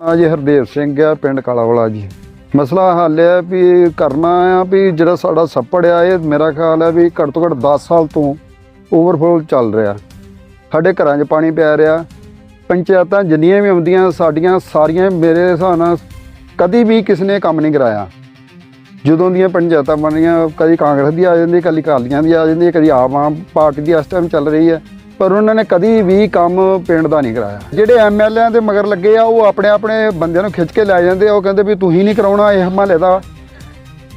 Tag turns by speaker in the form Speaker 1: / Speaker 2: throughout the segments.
Speaker 1: ਆ ਜੀ ਹਰਦੇਵ ਸਿੰਘ ਆ, ਪਿੰਡ ਕਾਲਾਵਾਲਾ ਜੀ। ਮਸਲਾ ਹੱਲ ਹੈ ਵੀ ਕਰਨਾ ਆ ਵੀ ਜਿਹੜਾ ਸਾਡਾ ਸੱਪੜ ਆ, ਇਹ ਮੇਰਾ ਖਿਆਲ ਹੈ ਵੀ ਘੱਟ ਤੋਂ ਘੱਟ 10 ਸਾਲ ਤੋਂ ਓਵਰਫਲੋ ਚੱਲ ਰਿਹਾ। ਸਾਡੇ ਘਰਾਂ 'ਚ ਪਾਣੀ ਪੈ ਰਿਹਾ। ਪੰਚਾਇਤਾਂ ਜਿੰਨੀਆਂ ਵੀ ਆਉਂਦੀਆਂ, ਸਾਡੀਆਂ ਸਾਰੀਆਂ ਮੇਰੇ ਹਿਸਾਬ ਨਾਲ ਕਦੀ ਵੀ ਕਿਸ ਨੇ ਕੰਮ ਨਹੀਂ ਕਰਾਇਆ। ਜਦੋਂ ਦੀਆਂ ਪੰਚਾਇਤਾਂ ਬਣੀਆਂ ਕਦੀ ਕਾਂਗਰਸ ਦੀ ਆ ਜਾਂਦੀ, ਕਦੀ ਅਕਾਲੀਆਂ ਦੀ ਆ ਜਾਂਦੀ, ਕਦੀ ਆਮ ਆਮ ਪਾਰਟੀ ਦੀ ਇਸ ਟਾਈਮ ਚੱਲ ਰਹੀ ਹੈ। ਪਰ ਉਹਨਾਂ ਨੇ ਕਦੀ ਵੀ ਕੰਮ ਪਿੰਡ ਦਾ ਨਹੀਂ ਕਰਾਇਆ। ਜਿਹੜੇ ਐਮਐਲਏਆਂ ਦੇ ਮਗਰ ਲੱਗੇ ਆ, ਉਹ ਆਪਣੇ ਆਪਣੇ ਬੰਦਿਆਂ ਨੂੰ ਖਿੱਚ ਕੇ ਲੈ ਜਾਂਦੇ ਆ। ਉਹ ਕਹਿੰਦੇ ਵੀ ਤੁਸੀਂ ਨਹੀਂ ਕਰਾਉਣਾ ਇਹ ਮਹੱਲੇ ਦਾ।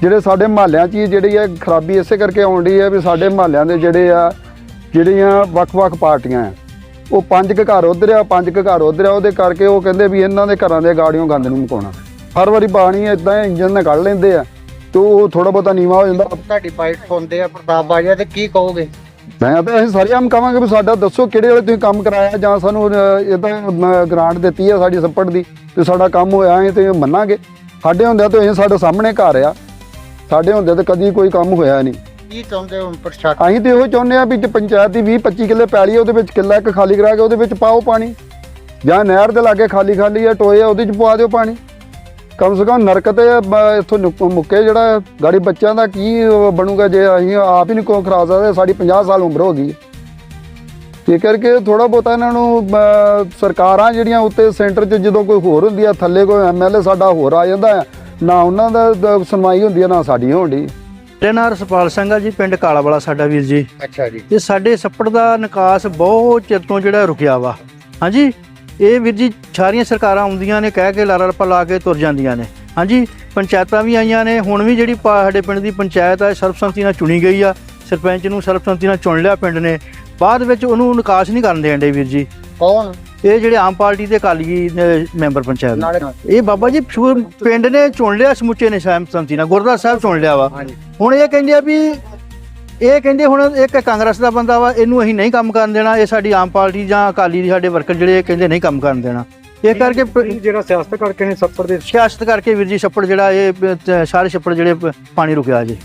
Speaker 1: ਜਿਹੜੇ ਸਾਡੇ ਮਹੱਲਿਆਂ 'ਚ ਹੀ ਜਿਹੜੀ ਹੈ ਖਰਾਬੀ ਇਸੇ ਕਰਕੇ ਆਉਂਦੀ ਹੈ ਵੀ ਸਾਡੇ ਮਹੱਲਿਆਂ ਦੇ ਜਿਹੜੇ ਆ, ਜਿਹੜੀਆਂ ਵੱਖ-ਵੱਖ ਪਾਰਟੀਆਂ ਆ, ਉਹ ਪੰਜ ਕੁ ਘਰ ਉਧਰ ਆ, ਪੰਜ ਕੁ ਘਰ ਉਧਰ ਆ, ਉਹਦੇ ਕਰਕੇ ਉਹ ਕਹਿੰਦੇ ਵੀ ਇਹਨਾਂ ਦੇ ਘਰਾਂ ਦੇ ਗਾੜੀਆਂ ਗੰਦ ਨੂੰ ਮੁਕਾਉਣਾ। ਹਰ ਵਾਰੀ ਪਾਣੀ ਇਦਾਂ ਇੰਜਨ ਨਾਲ ਕੱਢ ਲੈਂਦੇ ਆ, ਤੇ ਉਹ ਥੋੜਾ ਬਹੁਤਾ ਨੀਵਾ ਹੋ ਜਾਂਦਾ।
Speaker 2: ਤੁਹਾਡੀ ਬਾਈਟ ਸੁਣਦੇ ਆ, ਪ੍ਰਤਾਪ ਬਾਜਵਾ, ਤੇ ਕੀ ਕਹੋਗੇ?
Speaker 1: ਮੈਂ ਤਾਂ ਅਸੀਂ ਸਾਰੇ ਆਮ ਕਹਾਂਗੇ ਵੀ ਸਾਡਾ ਦੱਸੋ ਕਿਹੜੇ ਵੇਲੇ ਤੁਸੀਂ ਕੰਮ ਕਰਾਇਆ ਜਾਂ ਸਾਨੂੰ ਇਦਾਂ ਗ੍ਰਾਂਟ ਦਿੱਤੀ ਹੈ ਸਾਡੀ ਸੱਪੜ ਦੀ ਤੇ ਸਾਡਾ ਕੰਮ ਹੋਇਆ ਹੈ ਤੇ ਮੰਨਾਂਗੇ। ਸਾਡੇ ਹੁੰਦਿਆਂ ਤਾਂ ਇਹ ਸਾਡੇ ਸਾਹਮਣੇ ਘਰ ਆ। ਸਾਡੇ ਹੁੰਦਿਆਂ ਤਾਂ ਕਦੀ ਕੋਈ ਕੰਮ ਹੋਇਆ ਨਹੀਂ।
Speaker 2: ਕੀ ਚਾਹੁੰਦੇ ਹੋ ਪ੍ਰਸ਼ਾਸਨ?
Speaker 1: ਅਸੀਂ ਤੇ ਇਹੋ ਚਾਹੁੰਦੇ ਆ ਵੀ ਜੇ ਪੰਚਾਇਤ ਦੀ 20 25 ਕਿੱਲੇ ਪੈਲੀ ਉਹਦੇ ਵਿੱਚ ਕਿੱਲਾ ਇੱਕ ਖਾਲੀ ਕਰਾ ਕੇ ਉਹਦੇ ਵਿੱਚ ਪਾਓ ਪਾਣੀ। ਜਾਂ ਨਹਿਰ ਦੇ ਲਾਗੇ ਖਾਲੀ ਖਾਲੀ ਆ ਟੋਏ ਆ ਉਹਦੇ ਚ ਪਵਾ ਦਿਓ ਪਾਣੀ। ਕਮ ਸੇ ਕਮ ਨਰਕ ਤੇ ਬ- ਇੱਥੋਂ ਨੁਕ- ਮੁੱਕੇ ਜਿਹੜਾ ਗਾੜੀ ਬੱਚਿਆਂ ਦਾ ਕੀ ਬਣੂਗਾ ਜੇ ਅਸੀਂ ਆਪ ਹੀ ਨਹੀਂ ਕੋ ਖਰਾ ਸਕਦੇ ਸਾਡੀ 50 ਸਾਲ ਉਮਰ ਹੋ ਗਈ। ਹੈ। ਇਹ ਕਰਕੇ ਥੋੜਾ ਬਹੁਤਾ ਇਹਨਾਂ ਨੂੰ ਸਰਕਾਰਾਂ ਜਿਹੜੀਆਂ ਉੱਤੇ ਸੈਂਟਰ 'ਚ ਜਦੋਂ ਕੋਈ ਹੋਰ ਹੁੰਦੀ ਆ ਥੱਲੇ ਕੋਈ ਐਮਐਲਏ ਸਾਡਾ ਹੋਰ ਆ ਜਾਂਦਾ ਹੈ ਨਾ ਉਹਨਾਂ ਦਾ ਦਾ ਸੁਣਵਾਈ ਹੁੰਦੀ ਆ ਨਾ ਸਾਡੀ ਹੋਣੀ।
Speaker 3: ਮੇਰੇ ਨਾਂ ਰਸਪਾਲ ਸਿੰਘ ਆ ਜੀ ਪਿੰਡ ਕਾਲਾਵਾਲਾ ਸਾਡਾ ਵੀਰ ਜੀ।
Speaker 2: ਅੱਛਾ ਜੀ।
Speaker 3: ਤੇ ਸਾਡੇ ਸੱਪੜ ਦਾ ਨਿਕਾਸ ਬਹੁਤ ਚਿਰ ਤੋਂ ਜਿਹੜਾ ਰੁਕਿਆ ਵਾ। ਹਾਂਜੀ? ਇਹ ਵੀਰ ਜੀ ਸਾਰੀਆਂ ਸਰਕਾਰਾਂ ਆਉਂਦੀਆਂ ਨੇ ਕਹਿ ਕੇ ਲਾਰਾ ਲੱਪਾ ਲਾ ਕੇ ਤੁਰ ਜਾਂਦੀਆਂ ਨੇ। ਹਾਂਜੀ ਪੰਚਾਇਤਾਂ ਵੀ ਆਈਆਂ ਨੇ ਹੁਣ ਵੀ ਜਿਹੜੀ ਸਾਡੇ ਪਿੰਡ ਦੀ ਪੰਚਾਇਤ ਆ ਸਰਬਸੰਮਤੀ ਨਾਲ ਚੁਣੀ ਗਈ ਆ। ਸਰਪੰਚ ਨੂੰ ਸਰਬਸੰਮਤੀ ਨਾਲ ਚੁਣ ਲਿਆ ਪਿੰਡ ਨੇ। ਬਾਅਦ ਵਿੱਚ ਉਹਨੂੰ ਨਿਕਾਸ ਨਹੀਂ ਕਰਨ ਦੇਣ ਦੇ ਵੀਰ ਜੀ।
Speaker 2: ਕੌਣ?
Speaker 3: ਇਹ ਜਿਹੜੇ ਆਮ ਪਾਰਟੀ ਦੇ ਅਕਾਲੀ ਮੈਂਬਰ ਪੰਚਾਇਤ ਇਹ ਬਾਬਾ ਜੀ ਪਿੰਡ ਨੇ ਚੁਣ ਲਿਆ ਸਮੁੱਚੇ ਨੇ ਸਰਬਸੰਮਤੀ ਨਾਲ ਗੁਰਦੁਆਰਾ ਸਾਹਿਬ ਚੁਣ ਲਿਆ ਵਾ। ਹੁਣ ਇਹ ਕਹਿੰਦੇ ਆ ਵੀ ਇਹ ਕਹਿੰਦੇ ਹੁਣ ਇੱਕ ਕਾਂਗਰਸ ਦਾ ਬੰਦਾ ਵਾ ਇਹਨੂੰ ਅਸੀਂ ਨਹੀਂ ਕੰਮ ਕਰਨ ਦੇਣਾ ਇਹ ਸਾਡੀ ਆਮ ਪਾਰਟੀ ਜਾਂ ਅਕਾਲੀ ਦੀ ਸਾਡੇ ਵਰਕਰ ਜਿਹੜੇ ਇਹ ਕਹਿੰਦੇ ਨਹੀਂ ਕੰਮ ਕਰਨ ਦੇਣਾ। ਇਹ ਕਰਕੇ ਪ-
Speaker 4: ਜਿਹੜਾ ਸਿਆਸਤ ਕਰਕੇ ਨੇ ਸੱਪੜ ਦੇ
Speaker 3: ਸਿਆਸਤ ਕਰਕੇ ਵੀਰ ਜੀ ਛੱਪੜ ਜਿਹੜਾ ਇਹ ਸਾਰੇ ਛੱਪੜ ਜਿਹੜੇ ਪ- ਪਾਣੀ ਰੁਕਿਆ ਜੀ।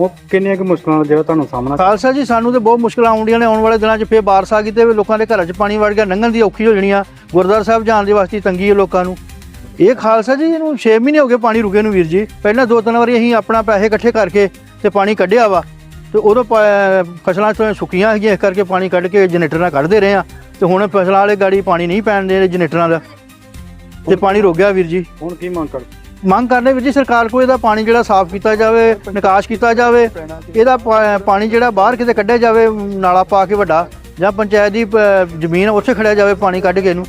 Speaker 4: ਉਹ ਕਿੰਨੀਆਂ ਕੁ ਮੁਸ਼ਕਲਾਂ ਦਾ ਜਿਹੜਾ ਤੁਹਾਨੂੰ ਸਾਹਮਣਾ
Speaker 3: ਖਾਲਸਾ ਜੀ ਸਾਨੂੰ ਤੇ ਬਹੁਤ ਮੁਸ਼ਕਲਾਂ ਆਉਂਦੀਆਂ ਨੇ ਆਉਣ ਵਾਲੇ ਦਿਨਾਂ 'ਚ ਫੇਰ ਬਾਰਿਸ਼ ਆ ਗਈ ਤੇ ਲੋਕਾਂ ਦੇ ਘਰਾਂ 'ਚ ਪਾਣੀ ਵੜ ਗਿਆ ਲੰਘਣ ਦੀ ਔਖੀ ਹੋ ਜਾਣੀ ਆ। ਗੁਰਦੁਆਰਾ ਸਾਹਿਬ ਜਾਣ ਦੇ ਵਾਸਤੇ ਤੰਗੀ ਹੈ ਲੋਕਾਂ ਨੂੰ। ਇਹ ਖਾਲਸਾ ਜੀ ਇਹਨੂੰ 6 ਮਹੀਨੇ ਹੋ ਗਏ ਪਾਣੀ ਰੁਕੇ ਨੂੰ ਵੀਰ ਜੀ। ਪਹਿਲਾਂ ਦੋ ਤਿੰਨ ਵਾਰੀ ਅਸੀਂ ਆਪਣਾ ਪੈਸੇ ਇਕੱਠੇ ਕਰਕੇ ਤੇ ਪਾਣੀ ਕੱਢਿਆ ਵਾ। ਤੇ ਉਦੋਂ ਫਸਲਾਂ ਤੋਂ ਸੁੱਕੀਆਂ ਹੈਗੀਆਂ ਇਸ ਕਰਕੇ ਪਾਣੀ ਕੱਢ ਕੇ ਜਨਰੇਟਰ ਨਾਲ ਕੱਢਦੇ ਰਹੇ ਆ। ਤੇ ਹੁਣ ਫਸਲਾਂ ਵਾਲੇ ਗਾੜੀ ਪਾਣੀ ਨਹੀਂ ਪੈਣ ਦੇ ਜਨਰੇਟਰਾਂ ਦਾ। ਤੇ ਪਾਣੀ ਰੁਕ ਗਿਆ ਵੀਰ ਜੀ।
Speaker 4: ਹੁਣ ਕੀ ਮੰਗ ਕਰ
Speaker 3: ਮੰਗ ਕਰਨੇ ਵੀਰ ਜੀ ਸਰਕਾਰ ਕੋਲ ਇਹਦਾ ਪਾਣੀ ਜਿਹੜਾ ਸਾਫ਼ ਕੀਤਾ ਜਾਵੇ ਨਿਕਾਸ ਕੀਤਾ ਜਾਵੇ ਇਹਦਾ ਪਾਣੀ ਜਿਹੜਾ ਬਾਹਰ ਕਿਤੇ ਕੱਢਿਆ ਜਾਵੇ ਨਾਲਾ ਪਾ ਕੇ ਵੱਡਾ ਜਾਂ ਪੰਚਾਇਤ ਦੀ ਜ਼ਮੀਨ ਉੱਥੇ ਖੜਿਆ ਜਾਵੇ ਪਾਣੀ ਕੱਢ ਕੇ ਇਹਨੂੰ।